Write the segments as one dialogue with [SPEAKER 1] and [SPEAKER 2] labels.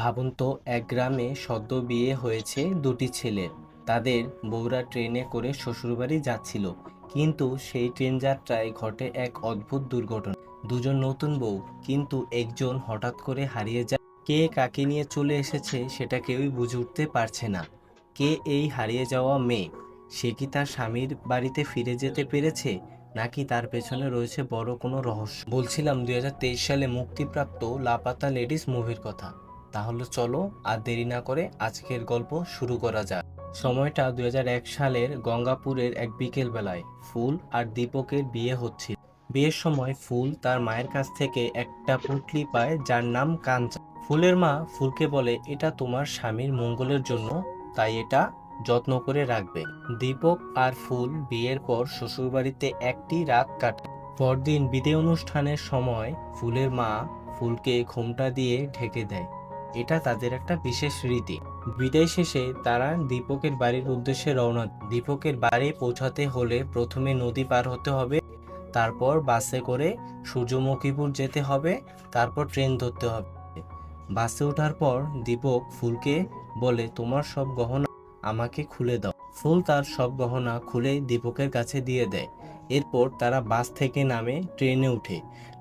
[SPEAKER 1] ভাবুন তো, এক গ্রামে সদ্য বিয়ে হয়েছে দুটি ছেলের তাদের বউরা ট্রেনে করে শ্বশুরবাড়ি যাচ্ছিল। কিন্তু সেই ট্রেন যাত্রায় ঘটে এক অদ্ভুত দুর্ঘটনা। দুজন নতুন বউ, কিন্তু একজন হঠাৎ করে হারিয়ে যায়। কে কাকে নিয়ে চলে এসেছে সেটা কেউই বুঝে উঠতে পারছে না। কে এই হারিয়ে যাওয়া মেয়ে? সে কি তার স্বামীর বাড়িতে ফিরে যেতে পেরেছে? নাকি তার পেছনে রয়েছে বড় কোনো রহস্য? বলছিলাম দুই হাজার তেইশ সালে মুক্তিপ্রাপ্ত লাপাতা লেডিস মুভির কথা। তাহলে চলো আর দেরি না করে আজকের গল্প শুরু করা যাক। সময়টা দুই হাজার এক সালের গঙ্গাপুরের এক বিকেল বেলায় ফুল আর দীপকের বিয়ে হচ্ছিল। বিয়ের সময় ফুল তার মায়ের কাছ থেকে একটা পুটলি পায় যার নাম কাঞ্চা। ফুলের মা ফুলকে বলে, এটা তোমার স্বামীর মঙ্গলের জন্য, তাই এটা যত্ন করে রাখবে। দীপক আর ফুল বিয়ের পর শ্বশুরবাড়িতে একটি রাত কাটে পরদিন বিদে অনুষ্ঠানের সময় ফুলের মা ফুলকে ঘোমটা দিয়ে ঢেকে দেয়। এটা তাদের একটা বিশেষ রীতি। বিদায় শেষে তারা দীপকের বাড়ির উদ্দেশ্যে রওনা দীপকের বাড়ি পৌঁছাতে হলে প্রথমে নদী পার হতে হবে, তারপর বাসে করে সূর্যমুখীপুর যেতে হবে, তারপর ট্রেন ধরতে হবে। বাসে ওঠার পর দীপক ফুলকে বলে, তোমার সব গহনা আমাকে খুলে দাও। ফুল তার সব গহনা খুলে দীপকের কাছে দিয়ে দেয়। এরপর তারা বাস থেকে নামে ট্রেনে উঠে।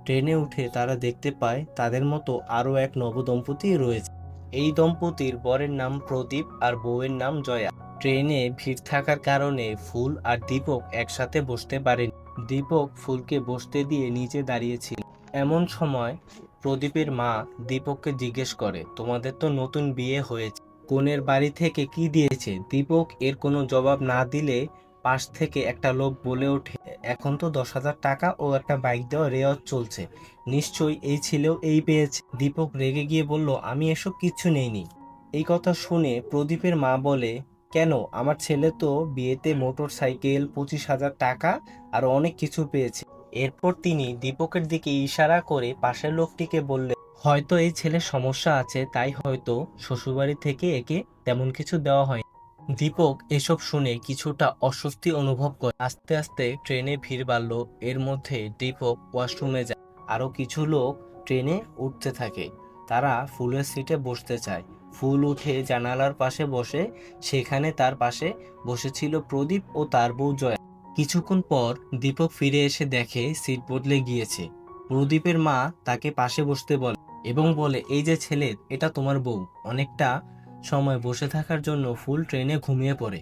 [SPEAKER 1] ট্রেনে উঠে তারা দেখতে পায় তাদের মতো আরও এক নবদম্পতি রয়েছে। এই দম্পতির বরের নাম প্রদীপ আর বউয়ের নাম জয়া। ট্রেনে ভিড় থাকার কারণে ফুল আর দীপক একসাথে বসতে পারেনি। দীপক ফুলকে বসতে দিয়ে নিচে দাঁড়িয়েছিল। এমন সময় প্রদীপের মা দীপককে জিজ্ঞেস করে, তোমাদের তো নতুন বিয়ে হয়েছে। কনের বাড়ি থেকে কি দিয়েছে? দীপক এর কোনো জবাব না দিলে পাশ থেকে একটা লোক বলে ওঠে এখন তো দশ হাজার টাকা ও একটা বাইক দেওয়া রেওয়াজ চলছে। নিশ্চয়ই এই ছেলেও এই পেয়েছে। দীপক রেগে গিয়ে বলল, আমি এসব কিচ্ছু নেইনি। এই কথা শুনে প্রদীপের মা বলে, কেন? আমার ছেলে তো বিয়েতে মোটর সাইকেল পঁচিশ হাজার টাকা আর অনেক কিছু পেয়েছে। এরপর তিনি দীপকের দিকে ইশারা করে পাশের লোকটিকে বললেন হয়তো এই ছেলের সমস্যা আছে, তাই হয়তো শ্বশুরবাড়ি থেকে একে তেমন কিছু দেওয়া হয় দীপক এসব শুনে কিছুটা অস্বস্তি অনুভব করে। আস্তে আস্তে ট্রেনে ভিড় বাড়ল। এর মধ্যে দীপক ওয়াশরুমে যায়। আরও কিছু লোক ট্রেনে উঠতে থাকে। তারা ফুলের সিটে বসতে চায়। ফুল উঠে জানালার পাশে বসে। সেখানে তার পাশে বসেছিল প্রদীপ ও তার বউ জয়া। কিছুক্ষণ পর দীপক ফিরে এসে দেখে সিট বদলে গিয়েছে। প্রদীপের মা তাকে পাশে বসতে বলে এবং বলে, এই যে ছেলে, এটা তোমার বউ। অনেকটা সময় বসে থাকার জন্য ফুল ট্রেনে ঘুমিয়ে পড়ে।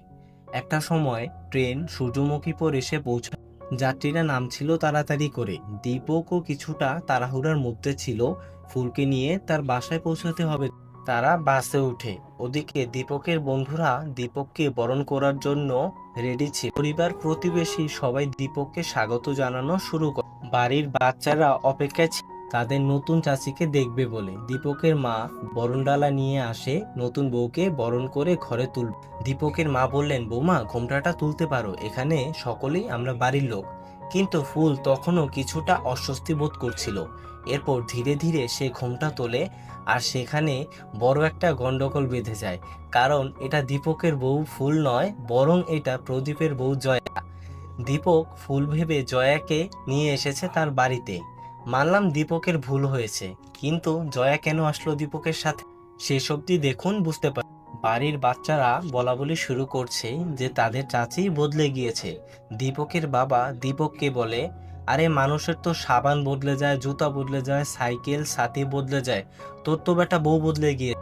[SPEAKER 1] একটা সময় ট্রেন সূর্যমুখীপুর এসে পৌঁছায়। যাত্রীরা নামছিল তাড়াতাড়ি করে। দীপকও কিছুটা তাড়াহুড়ার মধ্যে ছিল। ফুলকে নিয়ে তার বাসায় পৌঁছাতে হবে। তারা বাসে উঠে। ওদিকে দীপকের বন্ধুরা দীপককে বরণ করার জন্য রেডি ছিল। পরিবার প্রতিবেশী সবাই দীপককে স্বাগত জানানো শুরু করে বাড়ির বাচ্চারা অপেক্ষায় তাদের নতুন চাচিকে দেখবে বলে দীপকের মা বরণডালা নিয়ে আসে নতুন বউকে বরণ করে ঘরে তুল দীপকের মা বললেন, বৌমা, ঘোমটাটা তুলতে পারো, এখানে সকলেই আমরা বাড়ির লোক। কিন্তু ফুল তখনও কিছুটা অস্বস্তি বোধ করছিল। এরপর ধীরে ধীরে সে ঘোমটা তোলে আর সেখানে বড় একটা গন্ডগোল বেঁধে যায়। কারণ এটা দীপকের বউ ফুল নয়, বরং এটা প্রদীপের বউ জয়া। দীপক ফুল ভেবে জয়াকে নিয়ে এসেছে তার বাড়িতে। মানলাম দীপকের ভুল হয়েছে, কিন্তু জয়া কেন আসলো দীপকের সাথে? সেসবটি দেখুন, বুঝতে পার বাড়ির বাচ্চারা বলা বলি শুরু করছে যে তাদের চাচি বদলে গিয়েছে। দীপকের বাবা দীপককে বলে, আরে মানুষের তো সাবান বদলে যায়, জুতা বদলে যায়, সাইকেল সাথী বদলে যায়, তোর তো বেটা বউ বদলে গিয়ে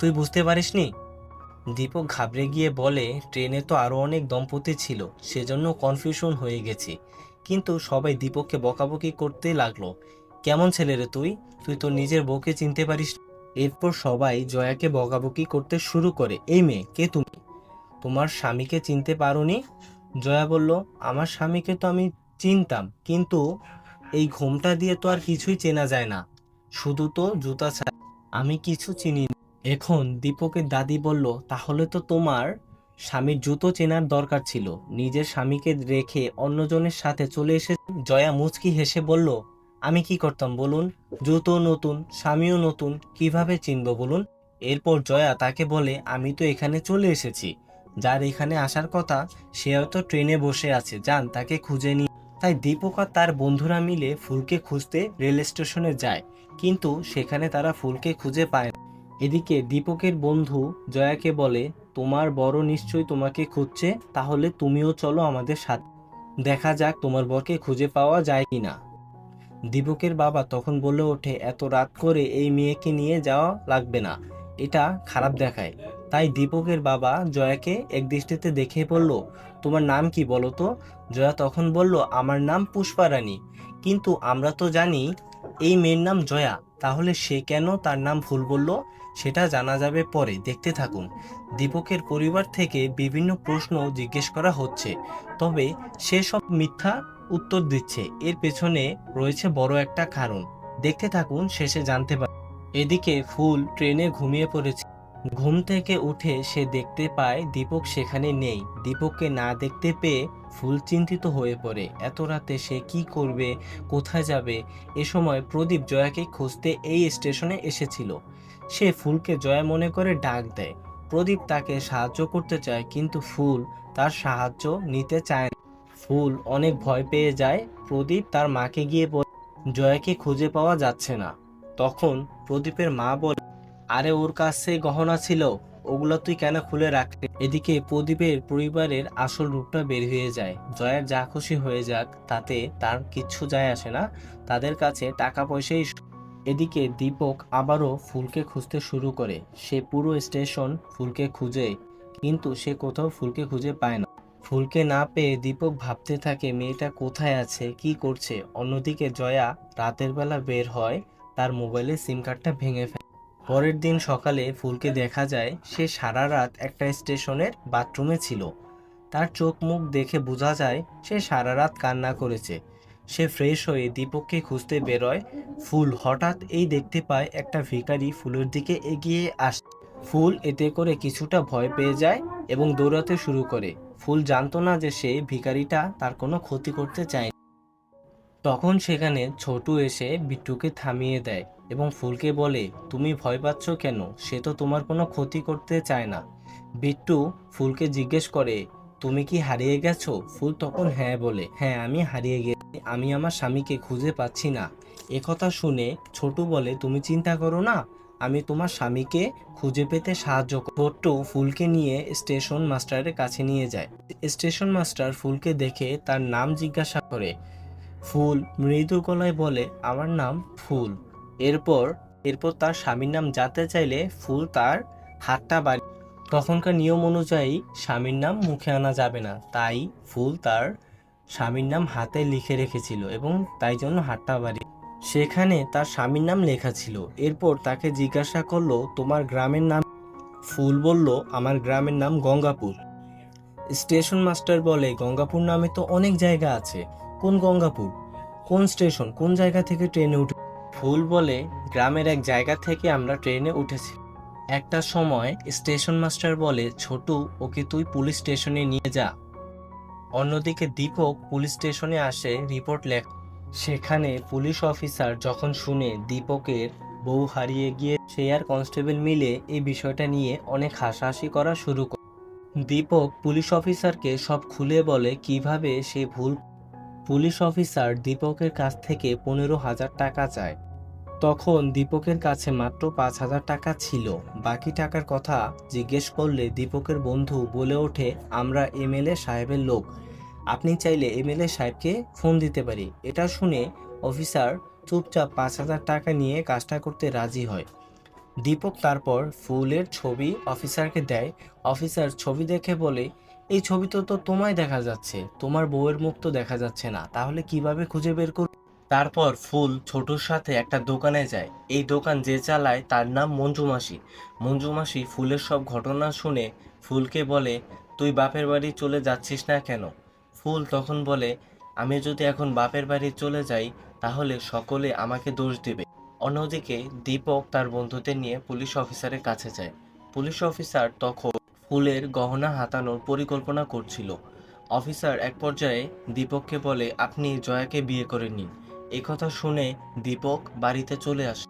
[SPEAKER 1] তুই বুঝতে পারিসনি? দীপক ঘাবড়ে গিয়ে বলে, ট্রেনে তো আরও অনেক দম্পতি ছিল, সেজন্য কনফিউশন হয়ে গেছি। কিন্তু সবাই দীপককে বকাবকি করতে লাগল। কেমন ছেলে রে তুই? তুই তো নিজের বউকে চিনতে পারিস এরপর সবাই জয়াকে বকাবকি করতে শুরু করে, এই মেয়ে, কে তুমি? তোমার স্বামীকে চিনতে পারোনি? জয়া বলল, আমার স্বামীকে তো আমি চিনতাম, কিন্তু এই ঘোমটা দিয়ে তো আর কিছুই চেনা যায় না। শুধু তো জুতা ছাড়া। আমি কিছু চিনি এখন দীপকের দাদি বলল, তাহলে তো তোমার স্বামীর জুতো চেনার দরকার ছিল। নিজের স্বামীকে রেখে অন্যজনের সাথে চলে এসে জয়া মুচকি হেসে বলল, আমি কি করতাম বলুন? জুতো নতুন, স্বামীও নতুন, কীভাবে চিনব বলুন? এরপর জয়া তাকে বলে, আমি তো এখানে চলে এসেছি। যার এখানে আসার কথা, সে হয়তো ট্রেনে বসে আছে। যান, তাকে খুঁজে নিয়ে তাই দীপক আর তার বন্ধুরা মিলে ফুলকে খুঁজতে রেল স্টেশনে যায়। কিন্তু সেখানে তারা ফুলকে খুঁজে পায় না। এদিকে দীপকের বন্ধু জয়াকে বলে তোমার বড় নিশ্চয়ই তোমাকে খুঁজছে, তাহলে তুমিও চলো আমাদের সাথে। দেখা যাক তোমার বরকে খুঁজে পাওয়া যায় কিনা। দীপকের বাবা তখন বলে ওঠে, এত রাত করে এই মেয়েকে নিয়ে যাওয়া লাগবে না। এটা খারাপ দেখায়। তাই দীপকের বাবা জয়াকে এক দৃষ্টিতে দেখে বলল, তোমার নাম কি বলো তো? জয়া তখন বলল, আমার নাম পুষ্পারানী কিন্তু আমরা তো জানি এই মেয়ের নাম জয়া। তাহলে সে কেন তার নাম ভুল বলল? সেটা জানা যাবে পরে। দেখতে থাকুন। দীপকের পরিবার থেকে বিভিন্ন প্রশ্ন জিজ্ঞেস করা হচ্ছে। তবে সে সব মিথ্যা উত্তর দিচ্ছে। এর পেছনে রয়েছে বড় একটা কারণ। দেখতে থাকুন, শেষে জানতে পার এদিকে ফুল ট্রেনে ঘুমিয়ে পড়েছে। ঘুম থেকে উঠে সে দেখতে পায় দীপক সেখানে নেই। দীপককে না দেখতে পেয়ে ফুল চিন্তিত হয়ে পড়ে। এত রাতে সে কি করবে? কোথায় যাবে? এ সময় প্রদীপ জয়াকে খুঁজতে এই স্টেশনে এসেছিল। সে ফুলকে জয়া মনে করে ডাক দেয়। প্রদীপ তাকে সাহায্য করতে চায়, কিন্তু ফুল তার সাহায্য নিতে চায় না। ফুল অনেক ভয় পেয়ে যায়। প্রদীপ তার মাকে গিয়ে বলে, জয়াকে খুঁজে পাওয়া যাচ্ছে না। তখন প্রদীপের মা বলে, আরে, ওর কাছে গহনা ছিল। ওগুলো তুই কেন খুলে রাখলি? এদিকে প্রদীপের পরিবারের আসল রূপটা বের হয়ে যায়। জয়ের যা খুশি হয়ে যাক, তাতে তার কিচ্ছু যায় আসে না। তাদের কাছে টাকা পয়সাই। এদিকে দীপক আবারও ফুলকে খুঁজতে শুরু করে। সে পুরো স্টেশন ফুলকে খুঁজে, কিন্তু সে কোথাও ফুলকে খুঁজে পায় না। ফুলকে না পেয়ে দীপক ভাবতে থাকে, মেয়েটা কোথায় আছে? কি করছে? অন্যদিকে জয়া রাতের বেলা বের হয়, তার মোবাইলের সিম কার্ডটা ভেঙে ফেলে। পরের দিন সকালে ফুলকে দেখা যায়, সে সারা রাত একটা স্টেশনের বাথরুমে ছিল। তার চোখ মুখ দেখে বোঝা যায়, সে সারা রাত কান্না করেছে। সে ফ্রেশ হয়ে দীপককে খুঁজতে বেরোয়। ফুল হঠাৎ এই দেখতে পায় একটা ভিখারি ফুলের দিকে এগিয়ে আস। ফুল এতে করে কিছুটা ভয় পেয়ে যায় এবং দৌড়াতে শুরু করে। ফুল জানতো না যে সে ভিখারিটা তার কোনো ক্ষতি করতে চায়। তখন সেখানে ছোটু এসে বিট্টুকে থামিয়ে দেয় এবং ফুলকে বলে, তুমি ভয় পাচ্ছ কেন? সে তো তোমার কোনো ক্ষতি করতে চায় না। বিট্টু ফুলকে জিজ্ঞেস করে তুমি কি হারিয়ে গেছো? ফুল তখন হ্যাঁ বলে। হ্যাঁ আমি হারিয়ে গেছি। আমি আমার স্বামীকে খুঁজে পাচ্ছি না। একথা শুনে ছোটু বলে, তুমি চিন্তা করো না। আমি তোমার স্বামীকে খুঁজে পেতে সাহায্য ছোট্ট ফুলকে নিয়ে স্টেশন মাস্টারের কাছে নিয়ে যায়। স্টেশন মাস্টার ফুলকে দেখে তার নাম জিজ্ঞাসা করে। ফুল মৃদু গলায় বলে, আমার নাম ফুল। এরপর এরপর তার স্বামীর নাম জানতে চাইলে ফুল তার হাতটা বাড়ি তখনকার নিয়ম অনুযায়ী স্বামীর নাম মুখে আনা যাবে না। তাই ফুল তার স্বামীর নাম হাতে লিখে রেখেছিল এবং তাই জন্য হাতটা বাড়ি। সেখানে তার স্বামীর নাম লেখা ছিল। এরপর তাকে জিজ্ঞাসা করল, তোমার গ্রামের নাম? ফুল বলল, আমার গ্রামের নাম গঙ্গাপুর। স্টেশন মাস্টার বলে, গঙ্গাপুর নামে তো অনেক জায়গা আছে। কোন গঙ্গাপুর? কোন স্টেশন? কোন জায়গা থেকে ট্রেনে উঠে? ফুল বলে, গ্রামের এক জায়গা থেকে আমরা ট্রেনে উঠেছি। একটা সময় স্টেশন মাস্টার বলে, ছোটু, ওকে তুই পুলিশ স্টেশনে নিয়ে যা। অন্যদিকে দীপক পুলিশ স্টেশনে আসে রিপোর্ট লেখ সেখানে পুলিশ অফিসার যখন শুনে দীপকের বউ হারিয়ে গিয়ে সে আর কনস্টেবল মিলে এই বিষয়টা নিয়ে অনেক হাসাহাসি করা শুরু করে দীপক পুলিশ অফিসারকে সব খুলে বলে, কীভাবে সে ভুল পুলিশ অফিসার দীপকের কাছ থেকে পনেরো হাজার টাকা চায়। তখন দীপকের কাছে মাত্র পাঁচ হাজার টাকা ছিল। বাকি টাকার কথা জিজ্ঞেস করলে দীপকের বন্ধু বলে ওঠে, আমরা এমএলএ সাহেবের লোক। আপনি চাইলে এমএলএ সাহেবকে ফোন দিতে পারি। এটা শুনে অফিসার চুপচাপ পাঁচ হাজার টাকা নিয়ে কাজটা করতে রাজি হয়। দীপক তারপর ফুলের ছবি অফিসারকে দেয়। অফিসার ছবি দেখে বলে, এই ছবিতে তো তোমায় দেখা যাচ্ছে। তোমার বউয়ের মুখ তো দেখা যাচ্ছে না। তাহলে কীভাবে খুঁজে বের করবে? তারপর ফুল ছোটুর সাথে একটা দোকানে যায়। এই দোকান যে চালায় তার নাম মঞ্জু মাসি। মঞ্জু মাসি ফুলের সব ঘটনা শুনে ফুলকে বলে, তুই বাপের বাড়ি চলে যাচ্ছিস না কেন? ফুল তখন বলে, আমি যদি এখন বাপের বাড়ি চলে যাই, তাহলে সকলে আমাকে দোষ দেবে। অন্যদিকে দীপক তার বন্ধুদের নিয়ে পুলিশ অফিসারের কাছে যায়। পুলিশ অফিসার তখন ফুলের গহনা হাতানোর পরিকল্পনা করছিল। অফিসার এক পর্যায়ে দীপককে বলে, আপনি জয়াকে বিয়ে করে নিন। কথা শুনে দীপক বাড়িতে চলে আসে।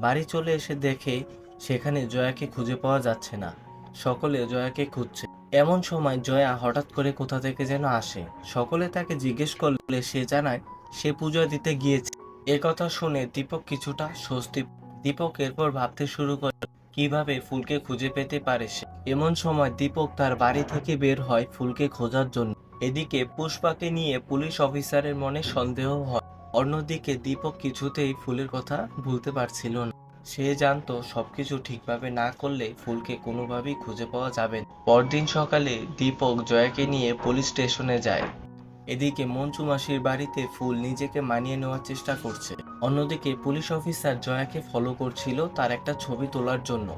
[SPEAKER 1] বাড়ি চলে এসে দেখে সেখানে জয়াকে খুঁজে পাওয়া যাচ্ছে না। সকলে জয়াকে খুঁজছে। এমন সময় জয়া হঠাৎ করে কোথা থেকে যেন আসে। সকলে তাকে জিজ্ঞেস করলে সে জানায়, সে পুজো দিতে গিয়েছে। কথা শুনে দীপক কিছুটা স্বস্তি দীপক এরপর ভাবতে শুরু করে কীভাবে ফুলকে খুঁজে পেতে পারে সে? এমন সময় দীপক তার বাড়ি থেকে বের হয় ফুলকে খোঁজার জন্য। এদিকে পুষ্পাকে নিয়ে পুলিশ অফিসারের মনে সন্দেহ হয়। অন্যদিকে দীপক কিছুতেই ফুলের কথা ভুলতে পারছিল না। সে জানতো সবকিছু ঠিকভাবে না করলে ফুলকে কোনোভাবেই খুঁজে পাওয়া যাবে না। পরদিন সকালে দীপক জয়াকে নিয়ে পুলিশ স্টেশনে যায়। এদিকে মঞ্চু মাসির বাড়িতে ফুল নিজেকে মানিয়ে নেওয়ার চেষ্টা করছে। অন্যদিকে পুলিশ অফিসার জয়াকে ফলো করছিল তার একটা ছবি তোলার জন্য।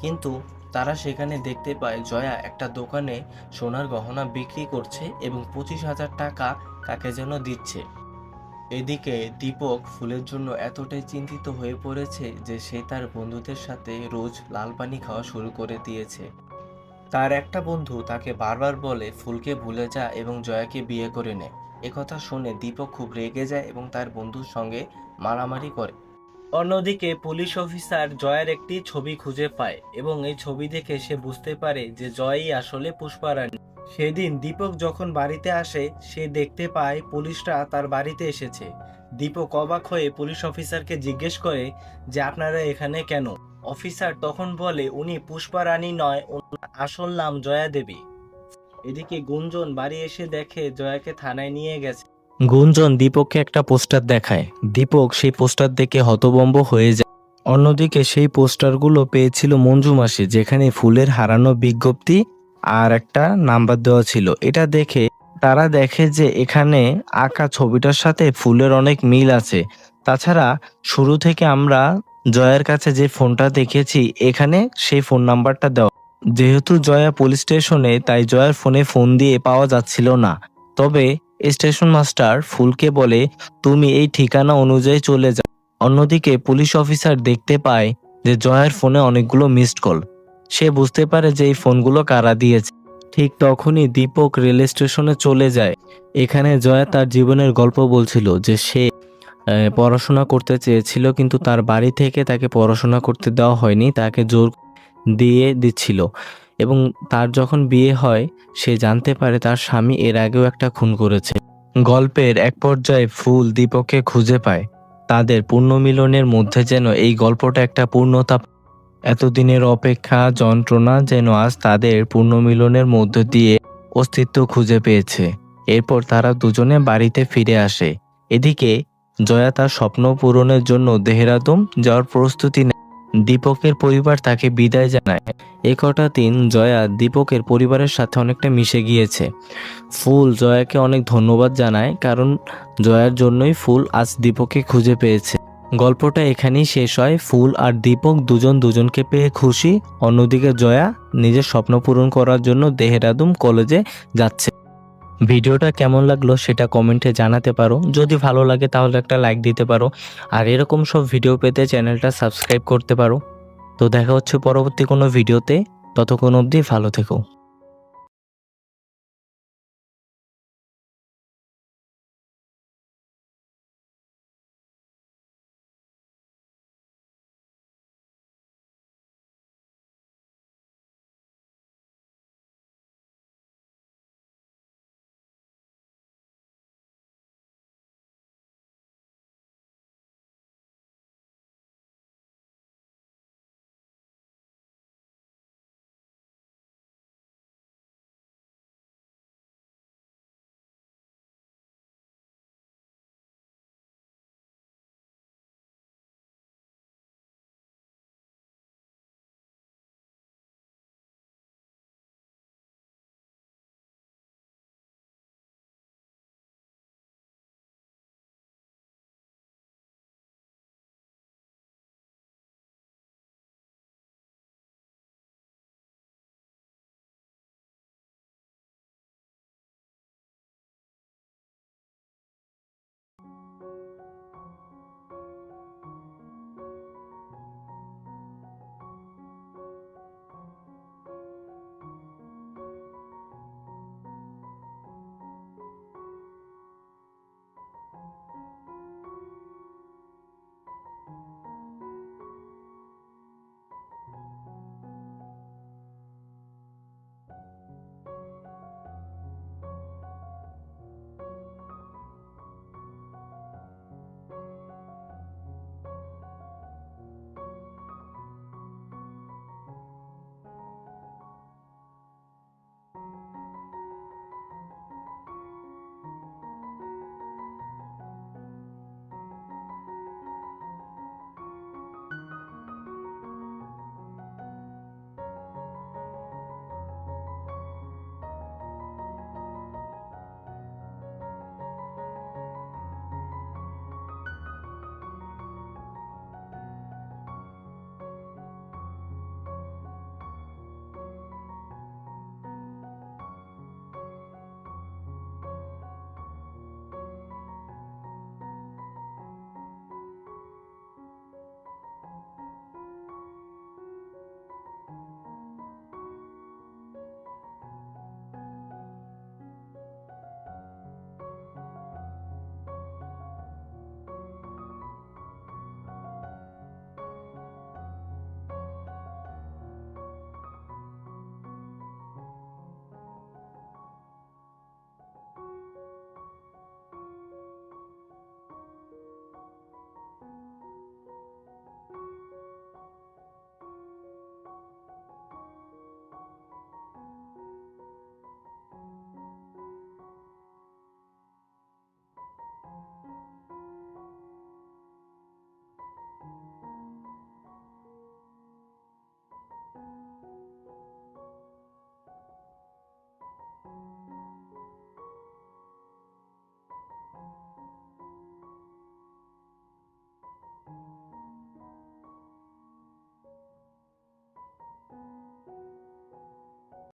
[SPEAKER 1] কিন্তু তারা সেখানে দেখতে পায় জয়া একটা দোকানে সোনার গহনা বিক্রি করছে এবং পঁচিশ হাজার টাকা কাকে যেন দিচ্ছে। এদিকে দীপক ফুলের জন্য এতটাই চিন্তিত হয়ে পড়েছে যে সে তার বন্ধুদের সাথে রোজ লাল পানি খাওয়া শুরু করে দিয়েছে। তার একটা বন্ধু তাকে বারবার বলে ফুলকে ভুলে যা এবং জয়াকে বিয়ে করে নে। একথা শুনে দীপক খুব রেগে যায় এবং তার বন্ধুর সঙ্গে মারামারি করে। অন্যদিকে পুলিশ অফিসার জয়ের একটি ছবি খুঁজে পায় এবং এই ছবি দেখে সে বুঝতে পারে যে জয়ই আসলে পুষ্পারানী। সেদিন দীপক যখন বাড়িতে আসে, সে দেখতে পায় পুলিশরা তার বাড়িতে এসেছে। দীপক অবাক হয়ে পুলিশ অফিসারকে জিজ্ঞেস করে যে, আপনারা এখানে কেন? অফিসার তখন বলে, উনি পুষ্পা রানী নয় আসল নাম জয়া দেবী। এদিকে গুঞ্জন বাড়ি এসে দেখে জয়াকে থানায় নিয়ে গেছে। গুঞ্জন দীপককে একটা পোস্টার দেখায়। দীপক সেই পোস্টার দেখে হতবম্ব হয়ে যায়। অন্যদিকে সেই পোস্টারগুলো পেয়েছিল মঞ্জু মাসি, যেখানে ফুলের হারানো বিজ্ঞপ্তি আর একটা নাম্বার দেওয়া ছিল। এটা দেখে তারা দেখে যে এখানে আঁকা ছবিটার সাথে ফুলের অনেক মিল আছে। তাছাড়া শুরু থেকে আমরা জয়ের কাছে যে ফোনটা দেখেছি, এখানে সেই ফোন নাম্বারটা দেওয়া। যেহেতু জয়া পুলিশ স্টেশনে, তাই জয়ার ফোনে ফোন দিয়ে পাওয়া যাচ্ছিল না। তবে স্টেশন মাস্টার ফুলকে বলে, তুমি এই ঠিকানা অনুযায়ী চলে যাও। অন্যদিকে পুলিশ অফিসার দেখতে পায় যে জয়ার ফোনে অনেকগুলো মিসড কল সে বুঝতে পারে যে এই ফোনগুলো কারা দিয়েছে। ঠিক তখনই দীপক রেল স্টেশনে চলে যায়। এখানে জয়া তার জীবনের গল্প বলছিল যে সে পড়াশোনা করতে চেয়েছিল কিন্তু তার বাড়ি থেকে তাকে পড়াশোনা করতে দেওয়া হয়নি, তাকে জোর দিয়ে দিচ্ছিল। এবং তার যখন বিয়ে হয়, সে জানতে পারে তার স্বামী এর আগেও একটা খুন করেছে। গল্পের এক পর্যায়ে ফুল দীপককে খুঁজে পায়। তাদের পুণ্যমিলনের মধ্যে যেন এই গল্পটা একটা পূর্ণতা। এতদিনের অপেক্ষা যন্ত্রণা যেন আজ তাদের পুণ্যমিলনের মধ্য দিয়ে অস্তিত্ব খুঁজে পেয়েছে। এরপর তারা দুজনে বাড়িতে ফিরে আসে। এদিকে জয়া তার স্বপ্ন পূরণের জন্য দেহরাদুম যাওয়ার প্রস্তুতি নেয়। দীপকের পরিবার তাকে বিদায় জানায়। এ কটা দিন জয়া দীপকের পরিবারের সাথে অনেকটা মিশে গিয়েছে। ফুল জয়াকে অনেক ধন্যবাদ জানায়, কারণ জয়ার জন্যই ফুল আজ দীপককে খুঁজে পেয়েছে। গল্পটা এখানেই শেষ হয়। ফুল আর দীপক দুজন দুজনকে পেয়ে খুশি। অন্যদিকে জয়া নিজের স্বপ্ন পূরণ করার জন্য দেহরাদুন কলেজে যাচ্ছে। ভিডিওটা কেমন লাগল সেটা কমেন্টে জানাতে পারো। যদি ভালো লাগে তাহলে একটা লাইক দিতে পারো। আর এরকম সব ভিডিও পেতে চ্যানেলটা সাবস্ক্রাইব করতে পারো। তো দেখা হচ্ছে পরবর্তী কোনো ভিডিওতে। ততক্ষণ অবধি ভালো থেকো।